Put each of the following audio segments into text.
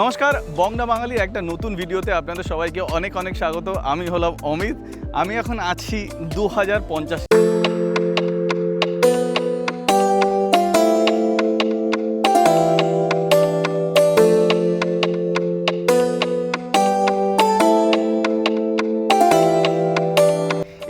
নমস্কার বংলা বাঙালির একটা নতুন ভিডিওতে আপনাদের সবাইকে অনেক অনেক স্বাগত। আমি হলাম অমিত। আমি এখন আছি দু হাজার পঞ্চাশ।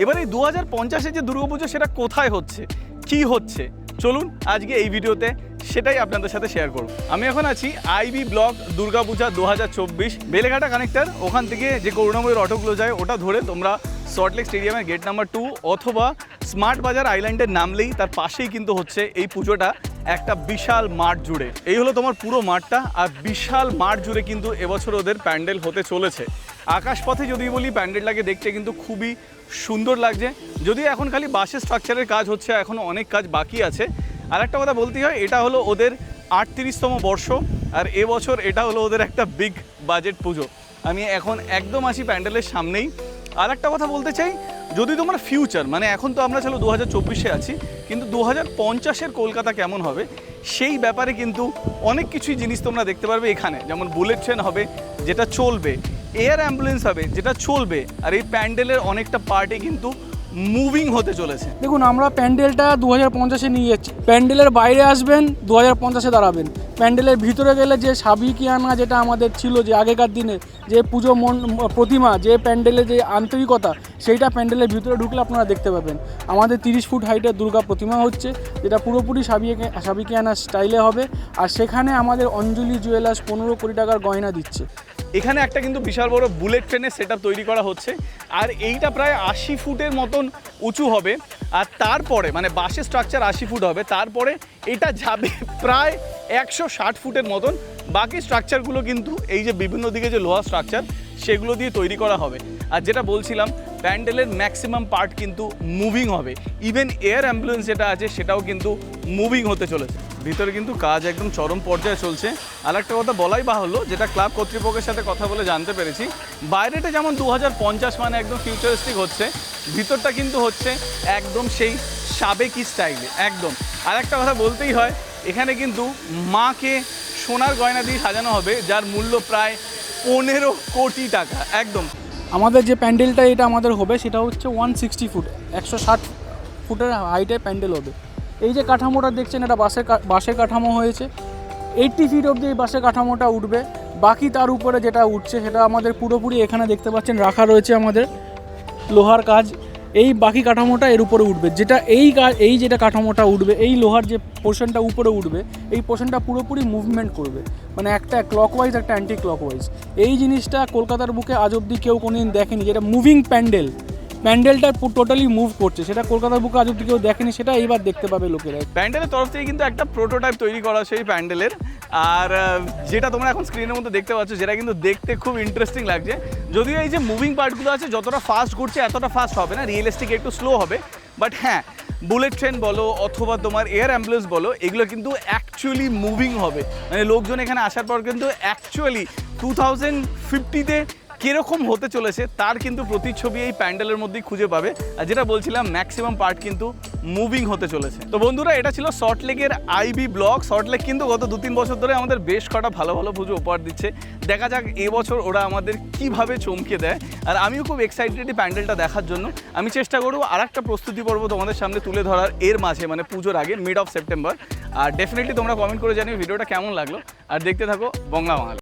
এবার এই দু হাজার পঞ্চাশে যে দুর্গাপুজো, সেটা কোথায় হচ্ছে? কি হচ্ছে? চলুন আজকে এই ভিডিওতে সেটাই আপনাদের সাথে শেয়ার করব। আমি এখন আছি আইবি ব্লক দুর্গাপূজা দু হাজার চব্বিশ, বেলেঘাটা কানেক্টার ওখান থেকে যে করুণাময়ীর অটোগুলো যায়, ওটা ধরে তোমরা সল্টলেক স্টেডিয়ামের গেট নাম্বার টু অথবা স্মার্ট বাজার আইল্যান্ডের নামলেই তার পাশেই কিন্তু হচ্ছে এই পুজোটা একটা বিশাল মাঠ জুড়ে। এই হলো তোমার পুরো মাঠটা আর বিশাল মাঠ জুড়ে কিন্তু এবছর ওদের প্যান্ডেল হতে চলেছে। আকাশপথে যদি বলি প্যান্ডেলটাকে দেখতে কিন্তু খুবই সুন্দর লাগছে। যদিও এখন খালি বাসের স্ট্রাকচারের কাজ হচ্ছে এখনও অনেক কাজ বাকি আছে। আর একটা কথা বলতেই হয়, এটা হলো ওদের আটত্রিশতম বর্ষ, আর এবছর এটা হলো ওদের একটা বিগ বাজেট পুজো। আমি এখন একদম আসি প্যান্ডেলের সামনেই। আর একটা কথা বলতে চাই, যদি তোমার ফিউচার মানে এখন তো আমরা চলো দু হাজার চব্বিশে আছি, কিন্তু দু হাজার পঞ্চাশের কলকাতা কেমন হবে, সেই ব্যাপারে কিন্তু অনেক কিছুই জিনিস তোমরা দেখতে পারবে এখানে। যেমন বুলেট ট্রেন হবে, যেটা চলবে এয়ার অ্যাম্বুলেন্স হবে, যেটা চলবে, আর এই প্যান্ডেলের অনেকটা পার্টি কিন্তু মুভিং হতে চলেছে। দেখুন, আমরা প্যান্ডেলটা দু হাজার পঞ্চাশে নিয়ে যাচ্ছি। প্যান্ডেলের বাইরে আসবেন দু হাজার পঞ্চাশে দাঁড়াবেন। প্যান্ডেলের ভিতরে গেলে যে সাবিকিয়ানা যেটা আমাদের ছিল যে আগেকার দিনে, যে পুজো মন, প্রতিমা, যে প্যান্ডেলের যে আন্তরিকতা, সেইটা প্যান্ডেলের ভিতরে ঢুকলে আপনারা দেখতে পাবেন। আমাদের তিরিশ ফুট হাইটের দুর্গা প্রতিমা হচ্ছে, যেটা পুরোপুরি সাবিকে, সাবিকিয়ানা স্টাইলে হবে। আর সেখানে আমাদের অঞ্জলি জুয়েলার্স পনেরো কোটি টাকার গয়না দিচ্ছে। এখানে একটা কিন্তু বিশাল বড় বুলেট ট্রেনের সেট তৈরি করা হচ্ছে। আর এইটা প্রায় আশি ফুটের মতন উঁচু হবে। আর তারপরে মানে বাসের স্ট্রাকচার আশি ফুট হবে। তারপরে এটা যাবে প্রায় একশো ষাট ফুটের মতন। বাকি স্ট্রাকচারগুলো কিন্তু এই যে বিভিন্ন দিকে যে লোহা স্ট্রাকচার সেগুলো দিয়ে তৈরি করা হবে। আর যেটা বলছিলাম, প্যান্ডেলের ম্যাক্সিমাম পার্ট কিন্তু মুভিং হবে। ইভেন এয়ার অ্যাম্বুলেন্স যেটা আছে, সেটাও কিন্তু মুভিং হতে চলেছে। ভিতরে কিন্তু কাজ একদম চরম পর্যায়ে চলছে। আর একটা কথা বলাই বাহুল্য, যেটা ক্লাব কর্তৃপক্ষের সাথে কথা বলে জানতে পেরেছি, বাইরেটা যেমন দু হাজার পঞ্চাশ মানে একদম ফিউচারিস্টিক হচ্ছে, ভিতরটা কিন্তু হচ্ছে একদম সেই সাবেকি স্টাইলে একদম। আর একটা কথা বলতেই হয়, এখানে কিন্তু মাকে সোনার গয়না দিয়ে সাজানো হবে, যার মূল্য প্রায় পনেরো কোটি টাকা, একদম। আমাদের যে প্যান্ডেলটা এটা আমাদের হবে, সেটা হচ্ছে ওয়ান সিক্সটি ফুট একশো ষাট ফুটের হাইটের প্যান্ডেল হবে। এই যে কাঠামোটা দেখছেন, এটা বাসের বাসের কাঠামো হয়েছে। এইট্টি ফিট অবধি এই বাসের কাঠামোটা উঠবে। বাকি তার উপরে যেটা উঠছে, সেটা আমাদের পুরোপুরি এখানে দেখতে পাচ্ছেন, রাখা রয়েছে আমাদের লোহার কাজ। এই বাকি কাঠামোটা এর উপরে উঠবে। যেটা এই এই যেটা কাঠামোটা উঠবে, এই লোহার যে পোর্শনটা উপরে উঠবে, এই পোর্শনটা পুরোপুরি মুভমেন্ট করবে। মানে একটা ক্লকওয়াইজ একটা অ্যান্টি ক্লকওয়াইজ এই জিনিসটা কলকাতার বুকে আজ অবধি কেউ কোনোদিন দেখেনি, যেটা মুভিং প্যান্ডেল প্যান্ডেলটা টোটালি মুভ করছে। সেটা কলকাতার বুকে আজ অবধি কেউ দেখেনি, সেটা এইবার দেখতে পাবে লোকেরা। প্যান্ডেলের তরফ থেকে কিন্তু একটা প্রোটোটাইপ তৈরি করা সেই প্যান্ডেলের। আর যেটা তোমরা এখন স্ক্রিনের মধ্যে দেখতে পাচ্ছ, যেটা কিন্তু দেখতে খুব ইন্টারেস্টিং লাগছে। যদিও এই যে মুভিং পার্টগুলো আছে, যতটা ফাস্ট ঘুরছে, এতটা ফাস্ট হবে না রিয়েলিস্টিক একটু স্লো হবে। বাট হ্যাঁ বুলেট ট্রেন বলো, অথবা তোমার এয়ার অ্যাম্বুলেন্স বলো, এগুলো কিন্তু অ্যাকচুয়ালি মুভিং হবে। মানে লোকজন এখানে আসার পর কিন্তু অ্যাকচুয়ালি টু থাউজেন্ড ফিফটিতে কীরকম হতে চলেছে তার কিন্তু প্রতিচ্ছবি এই প্যান্ডেলের মধ্যেই খুঁজে পাবে। আর যেটা বলছিলাম ম্যাক্সিমাম পার্ট কিন্তু মুভিং হতে চলেছে। তো বন্ধুরা, এটা ছিল সল্টলেকের আইবি ব্লক সল্টলেক কিন্তু গত দু তিন বছর ধরে আমাদের বেশ কটা ভালো ভালো পুজো উপহার দিচ্ছে। দেখা যাক এবছর ওরা আমাদের কীভাবে চমকে দেয়। আর আমিও খুব এক্সাইটেড এই প্যান্ডেলটা দেখার জন্য। আমি চেষ্টা করব আর একটা প্রস্তুতি পর্ব তোমাদের সামনে তুলে ধরার। এর মাঝে মানে পুজোর আগে মিড অফ সেপ্টেম্বর আর ডেফিনেটলি তোমরা কমেন্ট করে জানিও ভিডিওটা কেমন লাগল। আর দেখতে থাকো বংলা। বাঙালি